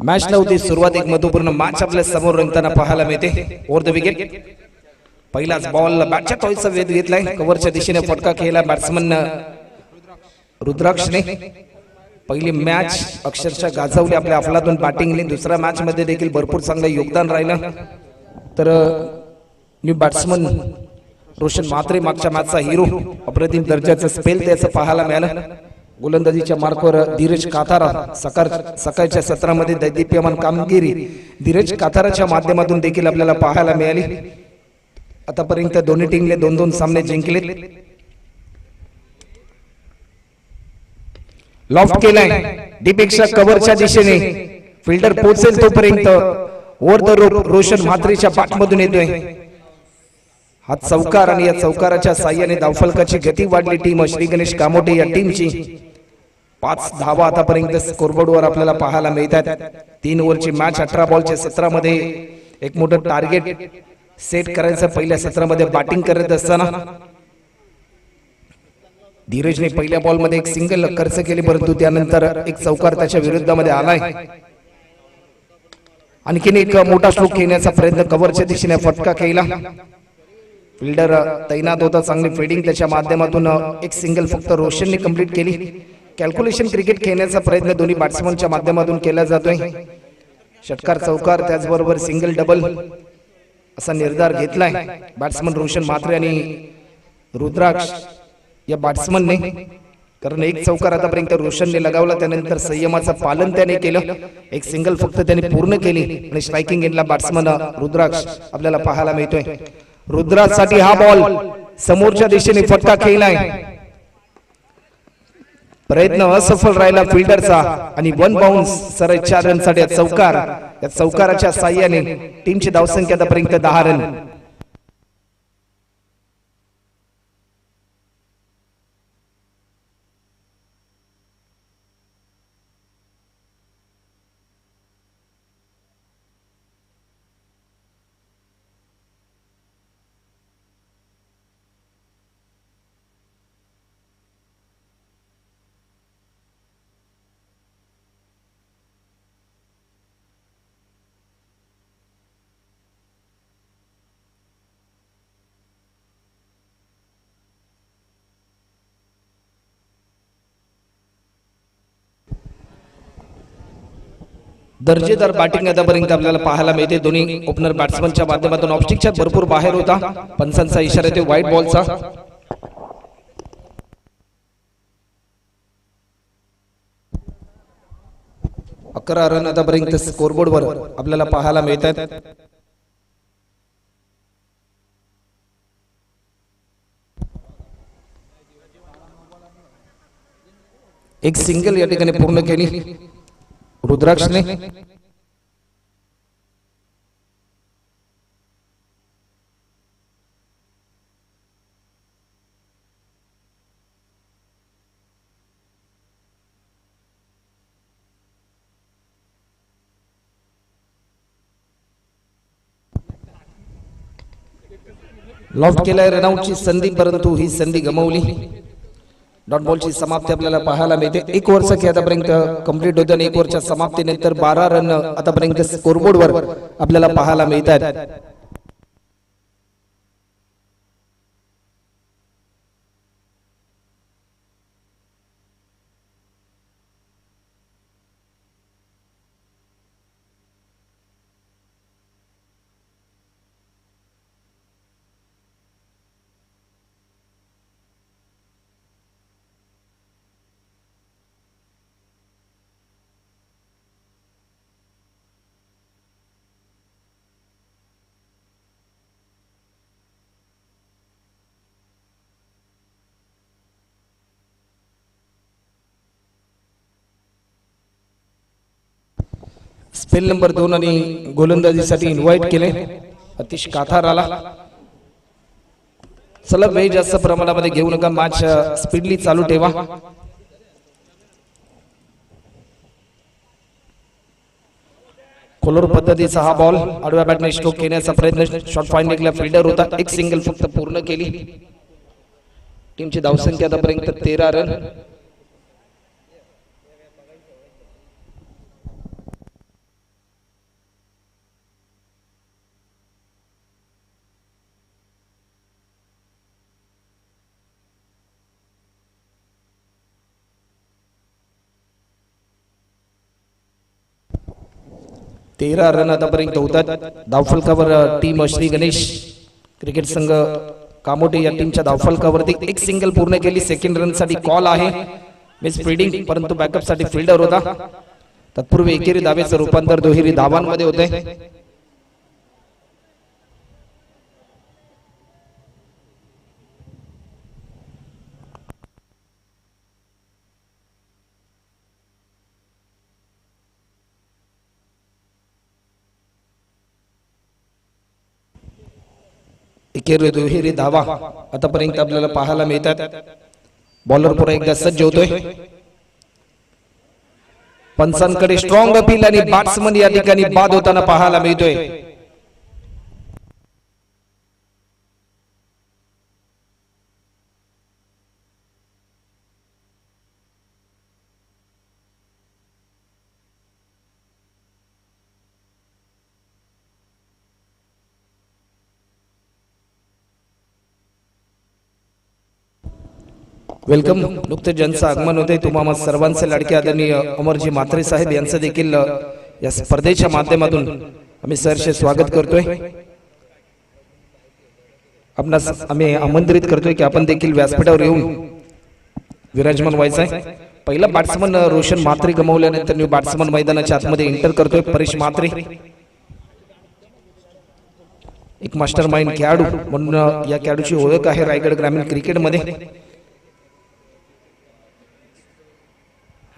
Match नव्हती सुरुवात एक महत्त्वपूर्ण मॅच आपल्यासमोर रंगताना पाहायला मिळते. ओव्हर द विकेट पहिलाच बॉल बॅटच्या चॉईसचा वेध घेतलाय. कव्हरच्या दिशेने फटका केला बॅट्समन रुद्राक्षने. पहिली मॅच अक्षरशः गाजवली आपल्या अफलातून बॅटिंगने दुसऱ्या मॅच मध्ये देखील भरपूर चांगलं योगदान राहिलं. तर न्यू बॅट्समन रोशन मात्रे मागच्या मॅचचा हिरो अप्रतिम दर्जाचं स्पेल त्याचं पाहायला मिळालं. गोलंदाजीच्या मार्कवर धीरज काथारा सकाळ सकाळच्या सत्रामध्ये दैदिप्यमान कामगिरी. धीरज काथाराच्या माध्यमातून देखील आपल्याला पाहायला मिळाली. आतापर्यंत दोन्ही टीमने दोन दोन सामने जिंकले लॉफ्ट केलाय. डीपेक्षा कव्हरच्या दिशेने. फिल्डर पोहोचेल तोपर्यंत. ओव्हर द रोप रोशन म्हात्रेच्या पाठमधून येतोय. हा चौकार आणि या चौकाराच्या साह्याने धावफलकाची गती वाढली टीम. श्री गणेश कामोटे या टीमची. पाच धावा आतापर्यंत स्कोरबोर्डवर आपल्याला पाहायला मिळतात. तीन ओव्हरची मॅच अठरा बॉलच्या सत्रामध्ये एक मोठं टार्गेट सेट करायचं पहिल्या सत्रामध्ये बॅटिंग करत असताना. धीरजने पहिल्या बॉलमध्ये एक सिंगल खर्च केली परंतु त्यानंतर एक चौकार त्याच्या विरुद्धामध्ये आलाय. आणखीन एक मोठा स्ट्रोक घेण्याचा प्रयत्न कव्हरच्या दिशेने फटका केला. फिल्डर तैनात होता चांगली फिल्डिंग त्याच्या माध्यमातून एक सिंगल फक्त रोशनने कंप्लीट केली. कॅल्क्युलेशन क्रिकेट खेळण्याचा प्रयत्न दोन्ही बॅट्समनच्या माध्यमातून केला जातोय. षटकार चौकार त्याचबरोबर सिंगल डबल असा निर्धार घेतलाय. बॅट्समन रोशन म्हात्रे आणि रुद्राक्ष या बॅट्समनने कारण एक चौकार आतापर्यंत रोशनने लगावला त्यानंतर संयमाचं पालन त्याने केलं. एक सिंगल फक्त त्याने पूर्ण केली आणि स्ट्रायकिंग एंडला बॅट्समन रुद्राक्ष आपल्याला पाहायला मिळतोय. रुद्रासाठी हा बॉल समोरच्या दिशेने फटका खेळलाय. प्रयत्न असफल राहिला फिल्डरचा आणि वन बाउन्स सर चार रनसाठी चौकार. या चौकाराच्या साह्याने टीमची धावसंख्या आतापर्यंत दहा रन दर्जेदार बॅटिंग आतापर्यंत आपल्याला पाहायला मिळते. दोन्ही ओपनर बॅट्समनच्या माध्यमातून ऑप्स्टिकच्या भरपूर बाहेर होता. पंचांचा इशारा येतो व्हाईट बॉलचा अकरा रन आतापर्यंत स्कोरबोर्डवर आपल्याला पाहायला मिळतात. एक सिंगल या ठिकाणी पूर्ण केली. रुद्राक्षने? लॉफ्ट केलाय रनआउटची संधी परंतु ही संधी गमावली. डॉट बॉलची समाप्ती आपल्याला पाहायला मिळते. एक वर्ष की आतापर्यंत कंप्लीट होते आणि एक ओव्हरच्या समाप्तीनंतर बारा रन आतापर्यंत स्कोरबोर्डवर आपल्याला पाहायला मिळतात स्पेल नंबर दोन आणि गोलंदाजीसाठी इन्व्हाइट केले. अतिश काथार आला चला वेळ जास्त प्रमाणामध्ये घेऊ नका. मॅच स्पीडली चालू ठेवा. कोलोर पद्धतीचा हा बॉल आडव्या बॅटने स्ट्रोक घेण्याचा प्रयत्न. शॉर्ट फाईन फाइंडिंगला फिल्डर होता. एक सिंगल फक्त पूर्ण केली. टीमची धावसंख्या आतापर्यंत तेरा रन तेरा रन आतापर्यंत होतात. धावफलकावर टीम श्री गणेश क्रिकेट संघ कामोटे या टीमच्या धावफलकावरती एक सिंगल पूर्ण केली. सेकंड रनसाठी कॉल आहे. मिस फिल्डिंग परंतु बॅकअपसाठी फिल्डर होता. तत्पूर्वी एकेरी धावेचं रूपांतर दुहेरी धावांमध्ये होते एकेरी दुहेरी धावा आतापर्यंत आपल्याला पाहायला मिळतात. बॉलर पुरा एकदा सज्ज होतोय. पंचांकडे स्ट्रॉंग अपील आणि बॅट्समन या ठिकाणी बाद होताना पाहायला मिळतोय. वेलकम. नुकते ज्यांचं आगमन होते तुम्हाला सर्वांचे लाडके आदरणीय अमरजी म्हात्रे साहेब यांचं देखील या स्पर्धेच्या माध्यमातून आम्ही सरसे स्वागत करतोय. आपणास आम्ही आमंत्रित करतोय की आपण देखील व्यासपीठावर येऊन विराजमान व्हायचं आहे पहिला बॅट्समन रोशन म्हात्रे गमावल्यानंतर मी बॅट्समन मैदानाच्या आतमध्ये एंटर करतोय परेश म्हात्रे. एक मास्टर माइंड खेळाडू म्हणून या खेळाडूची ओळख आहे रायगड ग्रामीण क्रिकेटमध्ये.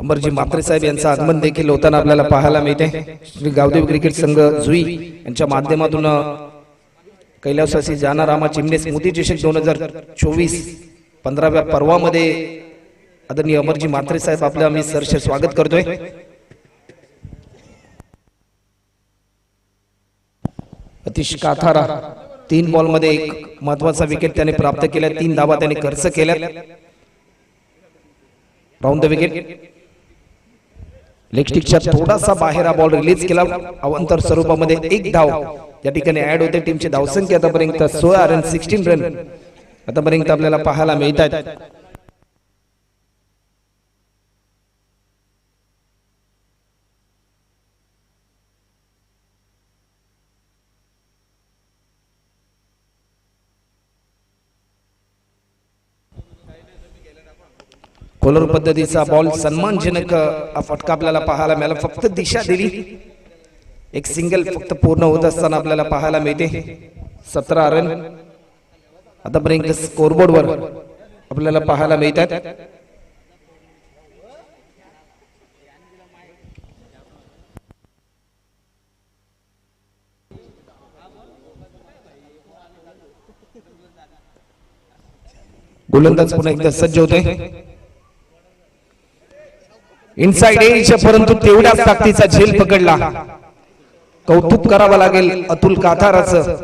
अमरजी म्हात्रे साहेब यांचं आगमन देखील होताना आपल्याला पाहायला मिळते. श्री गावदेव क्रिकेट संघ जुई यांच्या माध्यमातून कैलासवासी जानारामा चिमणे स्मृती चषक दोन हजार चोवीस पंधराव्या पर्वामध्ये आदरणीय अमरजी म्हात्रे साहेब आपलं आम्ही सरसे स्वागत करतोय. अतिश काथारा तीन बॉलमध्ये एक महत्त्वाचा विकेट त्याने प्राप्त केला. तीन धावा त्याने खर्च केल्या राऊंड द विकेट लेग स्टिकच्या थोडासा बाहेर हा बॉल रिलीज केला अवंतर स्वरूपामध्ये एक धाव. या ठिकाणी ऍड होते टीमची धावसंख्या आतापर्यंत सोळा रन सिक्स्टीन रन आतापर्यंत आपल्याला पाहायला मिळतात कोलर पद्धतीचा बॉल सन्मानजनक फटका आपल्याला पाहायला मिळाला. फक्त दिशा दिली. एक सिंगल फक्त पूर्ण होत असताना आपल्याला पाहायला मिळते. सतरा रन आतापर्यंत स्कोरबोर्डवर आपल्याला पाहायला मिळतात. गोलंदाज पुन्हा एकदा सज्ज होते इनसाइड एज परंतु तेवढ्याच ताकदीचा झेल पकडला. कौतुक करावं लागेल अतुल काथाराचं.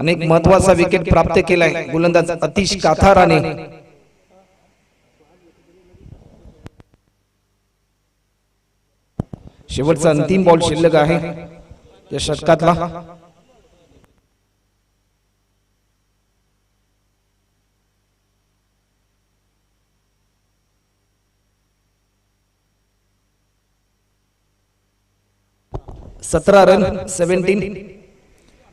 अनेक महत्त्वाचा विकेट प्राप्त केलाय गोलंदाज अतिश काथाराने. शेवटचा अंतिम बॉल शिल्लक आहे. या षटकातला. सतरा रन सेव्हन्टीन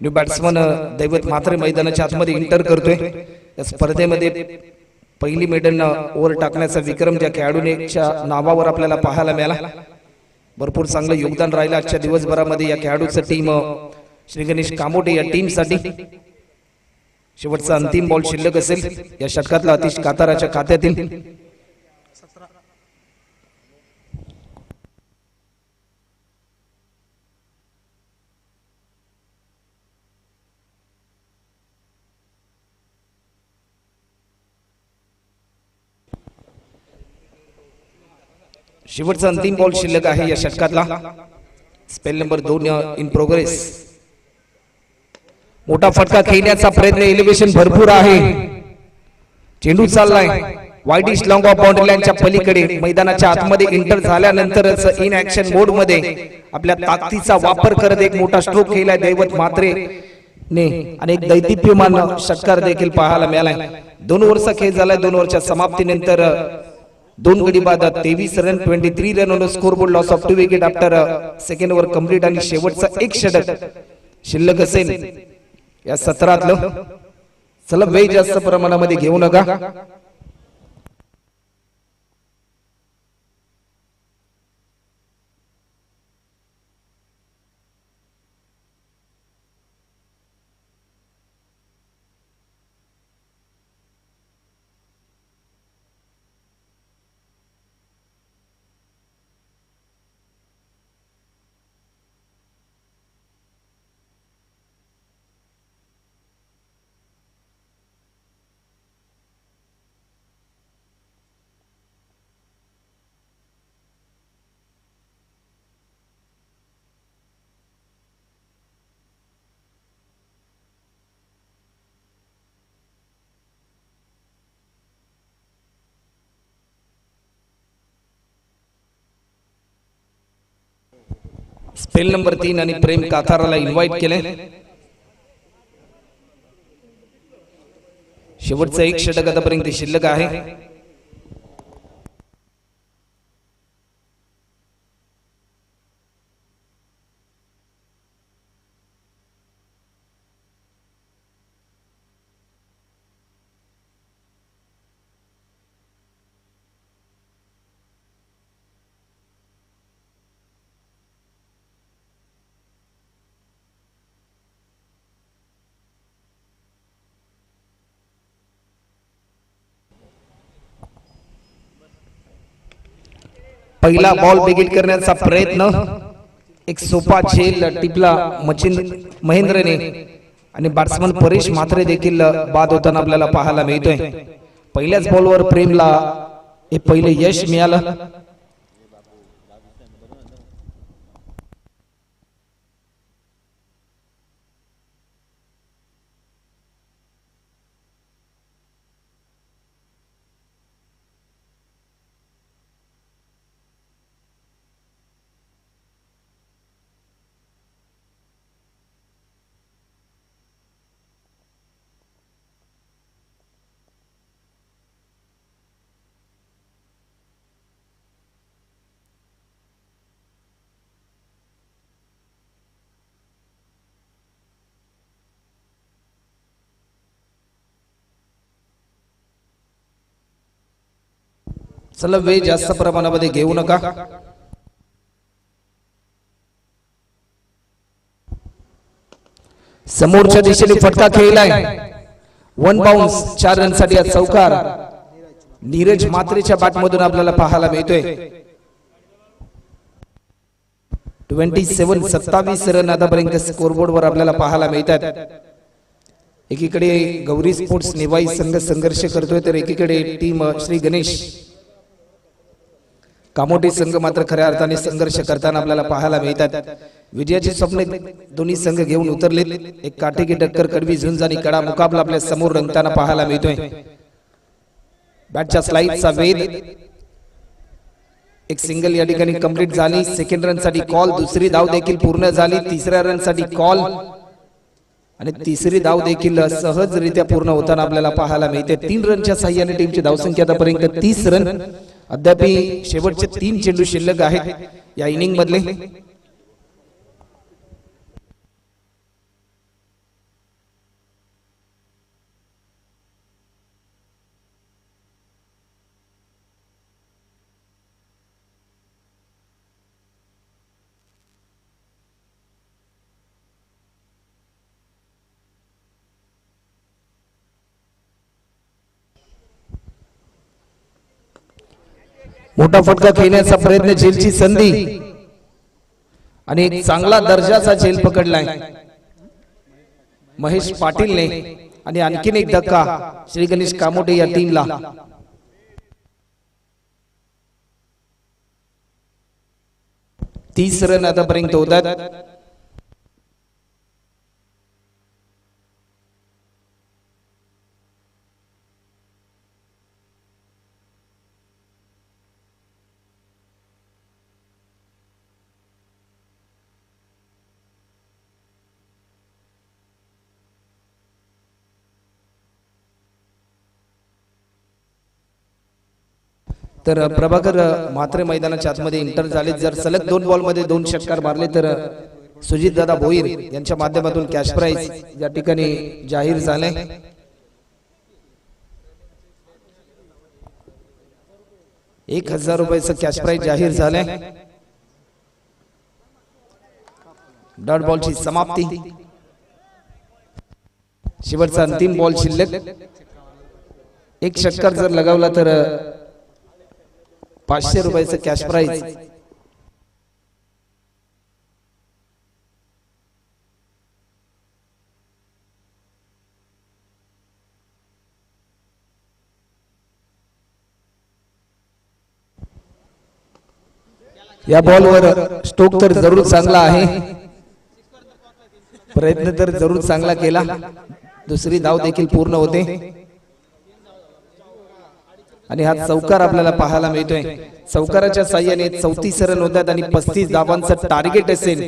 न्यू बॅट्समन दैवत मात्रे मैदानाच्या आतमध्ये इंटर करतोय. या स्पर्धेमध्ये पहिली मेडल ओव्हर uh, टाकण्याचा विक्रम ज्या खेळाडूनेच्या नावावर आपल्याला पाहायला मिळाला. भरपूर चांगलं योगदान राहिलं आजच्या दिवसभरामध्ये या खेळाडूचं टीम uh, श्री गणेश कामोटे या टीमसाठी शेवटचा अंतिम बॉल शिल्लक असेल. या षटकातला अतिश काताराच्या खात्यातील शेवटचा अंतिम बॉल शिल्लक आहे या षटकातला. स्पेल नंबर दोन इन प्रोग्रेस मोठा फटका खेळण्याचा प्रयत्न एलिव्हेशन भरपूर आहे. चेंडू चाललाय. वाईट इस्ट लॉंग ऑफ बाउंड्री लाईनच्या पलीकडे मैदानाच्या आतमध्ये इंटर झाल्यानंतरच इन ऍक्शन मोडमध्ये आपल्या ताकदीचा वापर करत एक मोठा स्ट्रोक केलाय दैवत मात्रे. ने आणि एक दैदिप्यमान षटकार देखील पाहायला मिळालाय. दोन वर्ष खेळ झालाय दोन वर्षाच्या समाप्तीनंतर दोन गडी बाद तेवीस run twenty three run on scoreboard loss of two wicket after second over complete आणि शेवटचा एक षटक. शिल्लक असेल या सत्रातलं. चला वेळ जास्त प्रमाणामध्ये घेऊ नका. स्पेल नंबर तीन आणि प्रेम काथाराला इन्व्हाइट केले शेवटचं एक षटक आतापर्यंत शिल्लक आहे. पहिला बॉल बिगिट करण्याचा प्रयत्न एक सोपा झेल टिपला मचिन महेंद्रने. आणि बॅट्समन परेश म्हात्रे देखील बाद होताना आपल्याला पाहायला मिळतोय. पहिल्याच बॉलवर प्रेमला हे पहिले यश मिळालं. चला वेळ जास्त प्रमाणामध्ये घेऊ नका. समोरच्या दिशेने फटका खेळलाय. वन बाउन्स चार रनसाठी आज चौकार. नीरज मात्रेच्या बॅट मधून आपल्याला पाहायला मिळतोय. ट्वेंटी सेव्हन सत्तावीस रन आतापर्यंत स्कोरबोर्ड वर आपल्याला पाहायला मिळतात. एकीकडे गौरी स्पोर्ट्स निवाई संघ संघर्ष करतोय तर एकीकडे टीम श्री गणेश. कामोटी संघ मात्र खऱ्या अर्थाने संघर्ष करताना आपल्याला पाहायला मिळतात. विजयाची स्वप्न दोन्ही संघ घेऊन उतरले एक काटेकी टक्कर कडवी झुंज आणि कडा मुकाबला आपल्यासमोर रंगताना पाहायला मिळतोय. बॅटच्या स्लाईडचा वेध. एक सिंगल या ठिकाणी कंप्लीट झाली. सेकंड रनसाठी कॉल दुसरी धाव देखील पूर्ण झाली. तिसऱ्या रनसाठी कॉल आणि तिसरी धाव देखील सहजरित्या पूर्ण होताना आपल्याला पाहायला मिळते. तीन रनच्या साह्याने टीमची धावसंख्या आतापर्यंत तीस रन अद्याप शेवटचे तीन चेंडू शिल्लक आहेत. या इनिंग मधले मोठा फटका खेळण्याचा प्रयत्न झेलची संधी. आणि एक चांगला दर्जाचा झेल पकडलाय. महेश पाटीलने आणि आणखीन एक धक्का श्री गणेश कामोटे या टीमला. तीस रन आतापर्यंत होतात. तर प्रभाकर मात्रे मैदानाच्या आतमध्ये इंटर झाले. जर सलग दोन बॉलमध्ये दोन षटकार मारले तर सुजित दादा भोईर यांच्या माध्यमातून कॅश प्राईज या ठिकाणी जाहीर झाले. एक हजार रुपयाचं कॅश प्राईज जाहीर झालंय डॉट बॉलची समाप्ती. शेवटचा अंतिम बॉल शिल्लक. एक षटकार जर लगावला तर पाचशे रुपयाचं कॅश प्राईज या बॉलवर स्टोक तर जरूर चांगला आहे. प्रयत्न तर जरूर चांगला केला. दुसरी धाव देखील पूर्ण होते. आणि हा चौकार आपल्याला पाहायला मिळतोय. चौकाराच्या साह्याने चौतीस रन होतात आणि पस्तीस धावांचं टार्गेट असेल.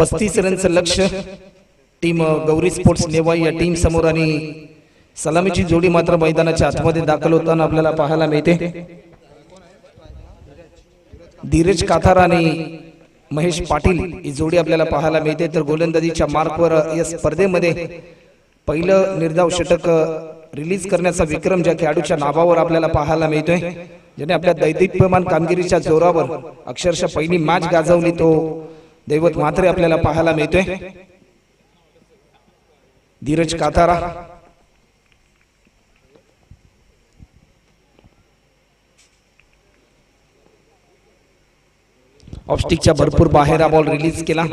पस्तीस रनचं लक्ष team uh, Gauri sports Nevai या टीम समोर आणि सलामीची जोडी मात्र मैदानाच्या आतमध्ये दाखल होताना आपल्याला पाहायला मिळते. धीरज काथार आणि महेश पाटील ही जोडी आपल्याला पाहायला मिळते. तर गोलंदाजीच्या मार्कवर uh, या स्पर्धेमध्ये पहिलं निर्धाव षटक uh, रिलीज करण्याचा विक्रम ज्या खेळाडूच्या नावावर आपल्याला पाहायला मिळतोय. ज्याने आपल्या दैदिप्यमान कामगिरीच्या जोरावर अक्षरशः पहिली मॅच गाजवली तो दैवत मात्रे आपल्याला पाहायला मिळतोय. धीरज कातारा. ऑफस्टिकच्या भरपूर बाहेर हा बॉल रिलीज केला.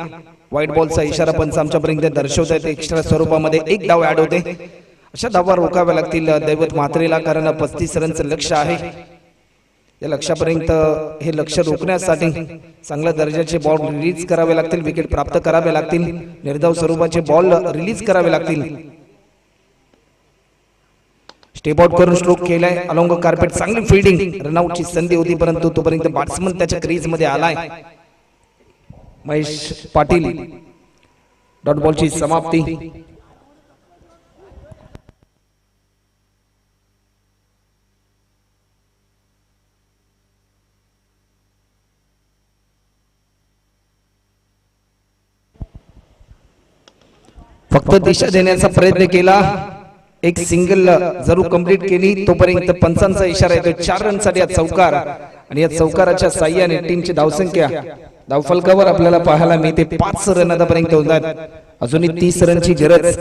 व्हाईट बॉलचा इशारा पंच आमच्यापर्यंत दर्शवत आहेत एक्स्ट्रा स्वरूपामध्ये एक धाव ऍड होते. अशा धावा रोखाव्या लागतील दैवत मात्रेला कारण पस्तीस रनचं लक्ष आहे. या लक्षापर्यंत हे लक्ष रोखण्यासाठी चांगल्या दर्जाचे बॉल रिलीज करावे लागतील विकेट प्राप्त करावे लागतील निर्धाव स्वरूपाचे बॉल रिलीज करावे लागतील. स्टेप आउट करून स्ट्रोक केलाय. अलोंग कार्पेट चांगली फिल्डिंग रनआउटची संधी होती परंतु तोपर्यंत बॅट्समन त्याच्या क्रीजमध्ये आलाय. महेश पाटील. डॉट बॉलची समाप्ती. फक्त दिशा देण्याचा प्रयत्न केला. एक सिंगल जरूर कंप्लीट केली. तोपर्यंत पंचांचा इशारा येतो चार रनसाठी या चौकार. आणि या चौकाराच्या साह्याने टीमची धावसंख्या. धावफलकावर आपल्याला पाहायला मिळते पाच रन आतापर्यंत होतात अजूनही तीस रनची गरज.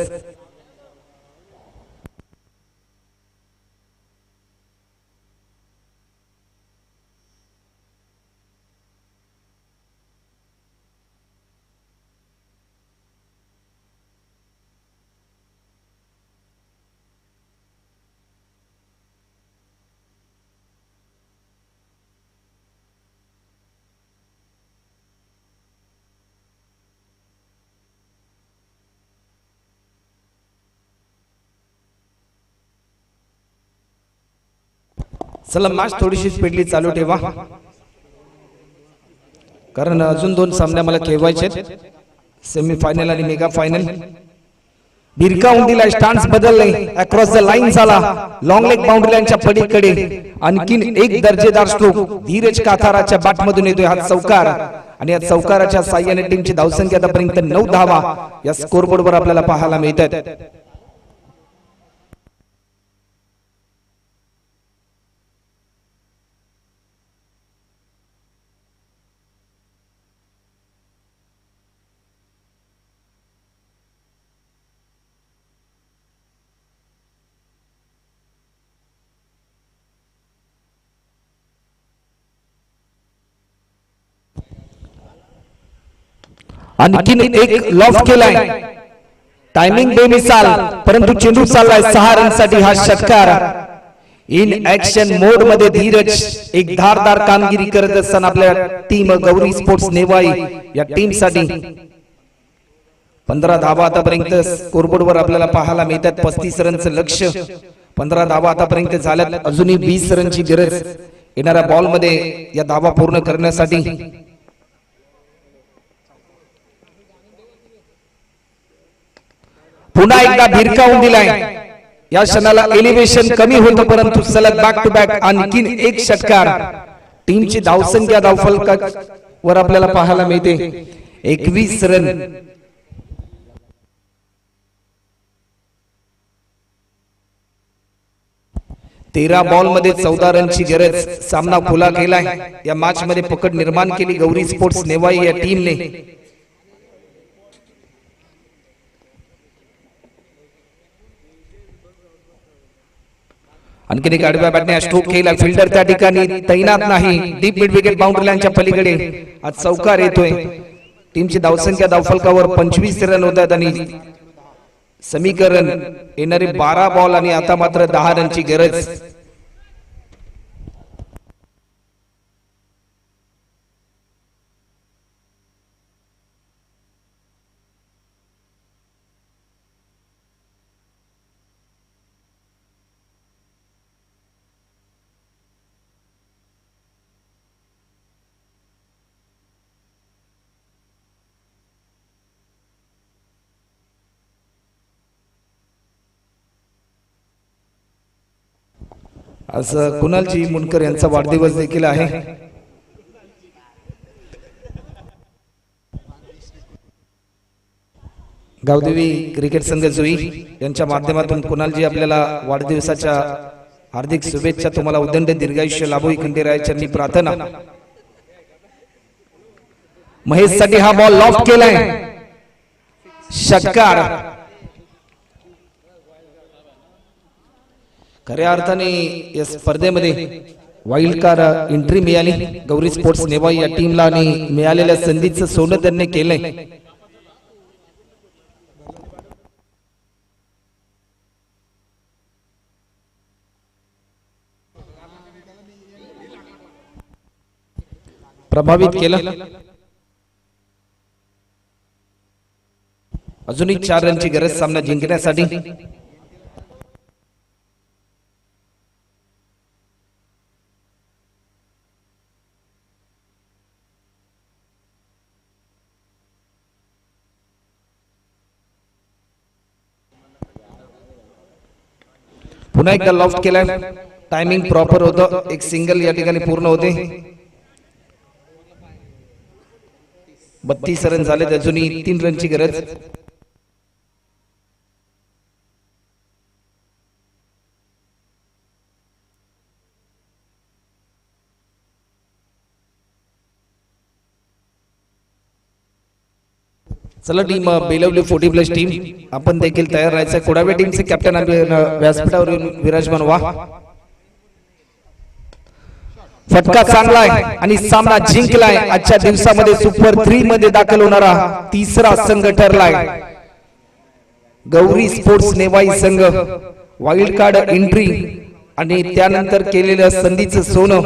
चला मॅच थोडीशी पेटली चालू ठेवा. कारण अजून दोन सामने मला खेळवायचे सेमी फायनल आणि मेगा फायनल बिरका उंडीला स्टान्स बदलले. अक्रॉस द लाईन झाला. लॉंग लेग बाउंड्री पडीकडे आणखीन एक दर्जेदार स्ट्रोक धीरज काथाराच्या बॅटमधून येतोय हा चौकार आणि या चौकाराच्या साह्याने टीमची धावसंख्या आतापर्यंत नऊ धावा या स्कोरबोर्ड वर आपल्याला पाहायला मिळतात. आणखीन एक लॉफ केलाय. टायमिंग बेमिसाल परंतु चेंडू चाललाय सहा रनसाठी हा षटकार. इन ऍक्शन मोडमध्ये धीरज एक धारदार कामगिरी करत असताना आपल्या टीम गौरी स्पोर्ट्स नेवाई या टीमसाठी. पंधरा धावा आतापर्यंत स्कोरबोर्ड वर आपल्याला पाहायला मिळतात पस्तीस रनचं लक्ष पंधरा धावा आतापर्यंत झाल्यात अजूनही वीस रनची गरज. येणाऱ्या बॉलमध्ये या धावा पूर्ण करण्यासाठी पुन्हा एकदा भिरकावून दिलाय. या क्षणाला एलिव्हेशन कमी होतं परंतु सलग बॅक टू बॅक आणखीन एक षटकार. टीमची धावसंख्या धावफलका वर आपल्याला पाहायला मिळते. एकवीस रन तेरा बॉलमध्ये चौदा रनची गरज सामना खुला केलाय. या मॅच मध्ये पकड निर्माण केली गौरी स्पोर्ट्स नेवाई या टीमने आणखीन एक आडव्या बॅटने स्ट्रोक केला फिल्डर त्या ठिकाणी तैनात नाही. डीप मिड विकेट बाउंड्री लाईनच्या पलीकडे. आज चौकार येतोय. टीमची धावसंख्या धावफलकावर पंचवीस रन होतात आणि समीकरण येणारे बारा बॉल आणि आता मात्र दहा रनची गरज. आज कुणालजी मुनकर यांचा वाढदिवस देखील आहे. गावदेवी क्रिकेट संघ जुई यांच्या माध्यमातून कुणालजी आपल्याला वाढदिवसाच्या हार्दिक शुभेच्छा तुम्हाला उदंड दीर्घायुष्य लाभो ही प्रार्थना. महेशसाठी हा बॉल लॉक केलाय. षटकार. खऱ्या अर्थाने या स्पर्धेमध्ये वाईल्ड कार्ड एंट्री मिळाली. गौरी स्पोर्ट्स नेवाई या टीमला आणि मिळालेल्या संधीचं सोनं त्यांनी केलंय. प्रभावित केलं. अजूनही चार रनची गरज सामना जिंकण्यासाठी. पुन्हा एकदा लॉफ्ट केलाय टायमिंग प्रॉपर होतं. एक सिंगल या ठिकाणी पूर्ण होते. बत्तीस रन झालेत अजूनही तीन रनची गरज. चला team Belavali forty plus team आपण देखील तयार राहायचं. कुडाव्या टीमचे कॅप्टन व्यासपीठावर येऊन विराजमान व्हा. फटका चांगला आहे आणि सामना जिंकलाय आजच्या दिवसामध्ये सुपर थ्री मध्ये दाखल होणारा तिसरा संघ ठरलाय. गौरी स्पोर्ट्स नेवाई संघ. वाईल्ड कार्ड एंट्री आणि त्यानंतर केलेलं संधीचं सोनं.